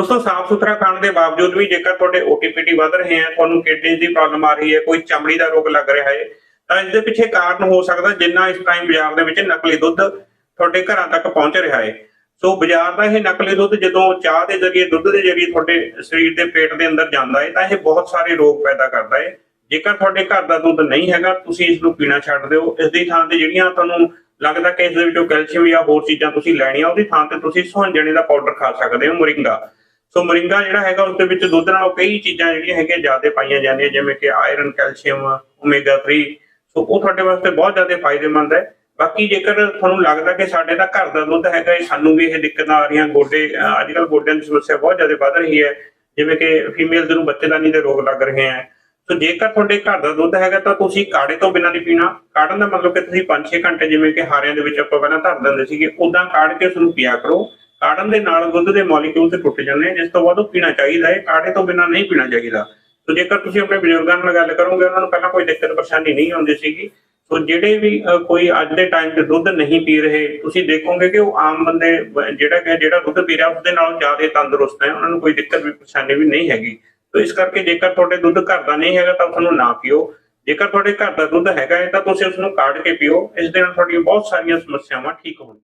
ਦੋਸਤੋ, ਸਾਫ਼ ਸੁਥਰਾ ਖਾਣ ਦੇ ਬਾਵਜੂਦ ਵੀ ਜੇਕਰ ਤੁਹਾਡੇ ਓਟੀਪੀਟੀ ਵੱਧ ਰਹੇ ਹੈ, ਤੁਹਾਨੂੰ ਕਿਡਨੀ ਦੀ ਪ੍ਰੋਬਲਮ ਆ ਰਹੀ ਹੈ, ਕੋਈ ਚਮੜੀ ਦਾ ਰੋਗ ਲੱਗ ਰਿਹਾ ਹੈ, ਤਾਂ ਇਸ ਦੇ ਪਿੱਛੇ ਕਾਰਨ ਹੋ ਸਕਦਾ ਜਿੰਨਾ ਇਸ ਟਾਈਮ ਬਾਜ਼ਾਰ ਦੇ ਵਿੱਚ ਨਕਲੀ ਦੁੱਧ ਤੁਹਾਡੇ ਘਰਾਂ ਤੱਕ ਪਹੁੰਚ ਰਿਹਾ ਹੈ। ਸੋ ਬਾਜ਼ਾਰ ਦਾ ਇਹ ਨਕਲੀ ਦੁੱਧ ਜਦੋਂ ਚਾਹ ਦੇ ਜ਼ਰੀਏ, ਦੁੱਧ ਦੇ ਜ਼ਰੀਏ ਤੁਹਾਡੇ ਸਰੀਰ ਦੇ ਪੇਟ ਦੇ ਅੰਦਰ ਜਾਂਦਾ ਹੈ, ਤਾਂ ਇਹ ਬਹੁਤ ਸਾਰੇ ਰੋਗ ਪੈਦਾ ਕਰਦਾ ਹੈ। ਜੇਕਰ ਤੁਹਾਡੇ ਘਰ ਦਾ ਦੁੱਧ ਨਹੀਂ ਹੈਗਾ, ਤੁਸੀਂ ਇਸ ਨੂੰ ਪੀਣਾ ਛੱਡ ਦਿਓ। ਇਸ ਦੀ ਥਾਂ ਤੇ ਜਿਹੜੀਆਂ ਤੁਹਾਨੂੰ ਲੱਗਦਾ ਕਿ ਇਸ ਦੇ ਵਿੱਚੋਂ ਕੈਲਸ਼ੀਅਮ ਜਾਂ ਹੋਰ ਚੀਜ਼ਾਂ ਤੁਸੀਂ ਲੈਣੀਆਂ, ਉਹਦੀ ਥਾਂ ਤੇ ਤੁਸੀਂ ਸੁਹੰਜਣੇ ਦਾ ਪਾਊਡਰ ਖਾ ਸਕਦੇ ਹੋ, ਮੋਰਿੰਗਾ। ਸੋ ਮੋਰਿੰਗਾ ਜਿਹੜਾ ਹੈਗਾ ਉਸ ਦੇ ਵਿੱਚ ਦੁੱਧ ਨਾਲੋਂ ਕਈ ਚੀਜ਼ਾਂ ਜਿਹੜੀਆਂ ਹੈਗੀਆਂ ਜ਼ਿਆਦਾ ਪਾਈਆਂ ਜਾਂਦੀਆਂ, ਜਿਵੇਂ ਕਿ ਆਇਰਨ ਕੈਲਸ਼ੀਅਮ ਓਮੇਗਾ 3 ਸੋ ਉਹ ਤੁਹਾਡੇ ਵਾਸਤੇ ਬਹੁਤ ਜ਼ਿਆਦਾ ਫਾਇਦੇਮੰਦ ਹੈ। ਬਾਕੀ ਜੇਕਰ ਤੁਹਾਨੂੰ ਲੱਗਦਾ ਕਿ ਸਾਡੇ ਦਾ ਘਰ ਦਾ ਦੁੱਧ ਹੈਗਾ ਇਹ ਸਾਨੂੰ ਵੀ ਇਹ ਦਿੱਕਤਾਂ ਆ ਰਹੀਆਂ, ਗੋਡੇ ਅੱਜ ਕੱਲ ਗੋਡਿਆਂ ਦੀ ਸਮੱਸਿਆ ਬਹੁਤ ਜ਼ਿਆਦਾ ਵੱਧ ਰਹੀ ਹੈ। ਜਿਵੇਂ ਕਿ ਫੀਮੇਲਸ ਨੂੰ ਬੱਚੇਦਾਨੀ ਦੇ ਰੋਗ ਲੱਗ ਰਹੇ ਹੈ। ਸੋ ਜੇਕਰ ਤੁਹਾਡੇ ਘਰ ਦਾ ਦੁੱਧ ਹੈਗਾ ਤਾਂ ਤੁਸੀਂ ਕਾੜੇ ਤੋਂ ਬਿਨਾਂ ਨਹੀਂ ਪੀਣਾ। ਕਾੜਨ ਦਾ ਮਤਲਬ ਕਿ ਤੁਸੀਂ 5-6 ਘੰਟੇ ਜਿਵੇਂ ਕਿ ਹਾਰਿਆਂ ਦੇ ਵਿੱਚ ਆਪਾਂ ਪਹਿਲਾਂ ਧਰ ਦਿੰਦੇ ਸੀਗੇ ਉਦਾਂ ਕਾੜ ਕੇ ਉਸ ਨੂੰ ਪੀਆ ਕਰੋ। ਕਾੜਨ ਦੇ ਨਾਲ ਦੁੱਧ ਦੇ ਮੋਲੀਕਿਊਲ ਤੇ ਟੁੱਟ ਜਾਂਦੇ ਆ, ਜਿਸ ਤੋਂ ਬਾਅਦ ਉਹ ਪੀਣਾ ਚਾਹੀਦਾ ਹੈ ਕਾੜੇ ਤੋਂ ਬਿਨਾਂ ਨਹੀਂ ਪੀਣਾ ਚਾਹੀਦਾ। ਸੋ ਜੇਕਰ ਤੁਸੀਂ ਆਪਣੇ ਬਜ਼ੁਰਗਾਂ ਨਾਲ ਗੱਲ ਕਰੋਗੇ, ਉਹਨਾਂ ਨੂੰ ਪਹਿਲਾਂ ਕੋਈ ਦਿੱਕਤ ਪਰੇਸ਼ਾਨੀ ਨਹੀਂ ਆਉਂਦੀ ਸੀਗੀ। ਸੋ ਜਿਹੜੇ ਵੀ ਕੋਈ ਅੱਜ ਦੇ ਟਾਈਮ 'ਚ ਦੁੱਧ ਨਹੀਂ ਪੀ ਰਹੇ, ਤੁਸੀਂ ਦੇਖੋਗੇ ਕਿ ਉਹ ਆਮ ਬੰਦੇ ਜਿਹੜਾ ਕਿ, ਜਿਹੜਾ ਦੁੱਧ ਪੀ ਰਿਹਾ, ਉਸਦੇ ਨਾਲੋਂ ਜ਼ਿਆਦਾ ਤੰਦਰੁਸਤ ਹੈ, ਉਹਨਾਂ ਨੂੰ ਕੋਈ ਦਿੱਕਤ ਵੀ, ਪਰੇਸ਼ਾਨੀ ਵੀ ਨਹੀਂ ਹੈਗੀ। ਸੋ ਇਸ ਕਰਕੇ ਜੇਕਰ ਤੁਹਾਡੇ ਦੁੱਧ ਘਰ ਦਾ ਨਹੀਂ ਹੈਗਾ, ਤਾਂ ਤੁਹਾਨੂੰ ਨਾ ਪੀਓ। ਜੇਕਰ ਤੁਹਾਡੇ ਘਰ ਦਾ ਦੁੱਧ ਹੈਗਾ ਹੈ, ਤਾਂ ਤੁਸੀਂ ਉਸ ਨੂੰ ਕਾੜ ਕੇ ਪੀਓ। ਇਸ ਦੇ ਨਾਲ ਤੁਹਾਡੀਆਂ ਬਹੁਤ ਸਾਰੀਆਂ ਸਮੱਸਿਆਵਾਂ ਠੀਕ ਹੋਣਗੀਆਂ।